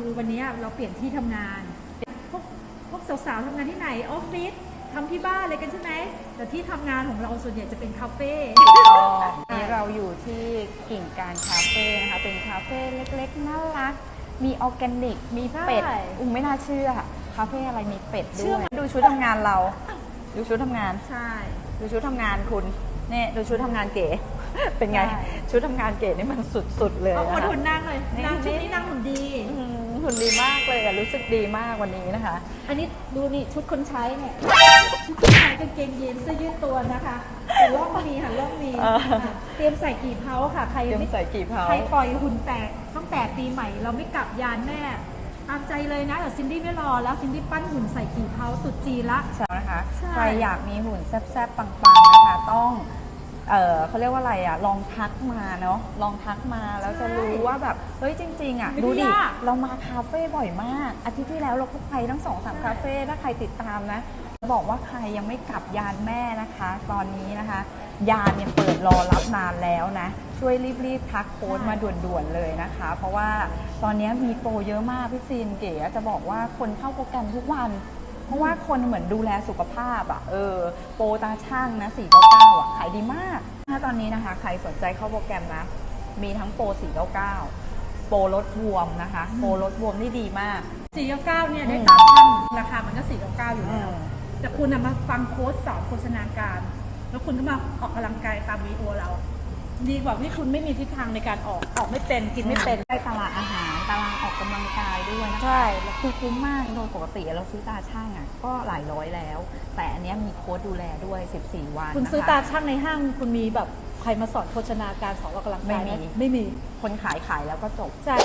คือวันนี้เราเปลี่ยนที่ทำงาน พวกพวกสาวๆทำงานที่ไหนออฟฟิศทำที่บ้านอะไรกันใช่ไหมแต่ที่ทำงานของเราส่วนใหญ่จะเป็นคาเฟ่ก็นี่เราอยู่ที่กิ่งการคาเฟ่นะคะ เป็นคาเฟ่เล็กๆน่ารัก มีออร์แกนิก มีเป็ด ใช่ อุ้มไม่น่าเชื่อคาเฟ่อะไรมีเป็ดเชื่ด้อวยไหมดูชุดทำงานเรา ดูชุดทำงาน ใช่ ดูชุดทำงานคุณเนี่ยดูชุดทำงานเก๋ เป็นไงใช่ชุดทำงานเก๋นี่มันสุดๆเลยเอานะอดคะทนนั่งเลยนี่นั่งชุดนี้นั่งหุ่นดีอืมหุ่นดีมากเลยอะรู้สึกดีมากวันนี้นะคะ อันนี้ดูนี่ชุดคนใช้เนี่ยชุดคนใช้กางเกงยีนส์เสื้อยืดตัวนะคะแต่ล่องมีค่ะล่องมีเออค่ะเตรียมใส่กี่เพาค่ะใครเตรียมไม่ใส่กี่เผาใครปล่อยหุ่นแตกตั้งแต่ปีใหม่ เราไม่กลับยานแม่ตามใจเลยนะแต่ซินดี้ไม่รอแล้วซินดี้ปั้นหุ่นใส่กี่เพาตุดจีนละใช่นะคะใช่ใครอยากมีหุ่นแซ่บๆปังๆนะคะต้อง เออเขาเรียกว่าอะไรอะ ลองทักมาเนาะลองทักมาแล้วจะรู้ว่าแบบ เฮ้ยจริง ๆ อะ ไม่ดูดิ ยาก เรามาคาเฟ่บ่อยมาก อาทิตย์ที่แล้วเราก็ไปทั้งสองสามคาเฟ่ถ้าใครติดตามนะบอกว่าใครยังไม่กลับยานแม่นะคะ ตอนนี้นะคะ ยานเนี่ยเปิดรอรับนานแล้วนะ ช่วยรีบๆทักโค้ดมาด่วนๆเลยนะคะ เพราะว่าตอนนี้มีโปรเยอะมากพี่ซีนเก๋จะบอกว่าคนเข้าโปรแกรมทุกวัน เพราะว่าคนเหมือนดูแลสุขภาพอะเออโปรตาช่างนะ499อะขายดีมาก ถ้าตอนนี้นะคะ ใครสนใจเข้าโปรแกรมนะ มีทั้งโปร499 โปรลดบวมนะคะ โปรลดบวมนี่ดีมาก 499เนี่ยได้อืมตามช่างราคามันก็ 499 อยู่อืแล้วมแต่คุณนะมาฟังโค้ดสอนโฆษณาการ แล้วคุณก็มาออกกำลังกายตามวีดีโอเรา ดีกว่าที่คุณไม่มีทิศทางในการออกออกไม่เป็นกินไม่เป็นได้ตลาดอาหารตารางออกกำลังกายด้วยนะคะใช่แล้วคือคุ้มมากโดยปกติเราซื้อตาช่างอะก็หลายร้อยแล้ว แต่อันเนี้ยมีโค้ดดูแลด้วย 14 วันคุณนะะซื้อตาช่างในห้างคุณมีแบบใครมาสอนโภชนาการสอนออกกำลังกายหไม่มี ไม่มี คนขายขายแล้วก็จบ ใช่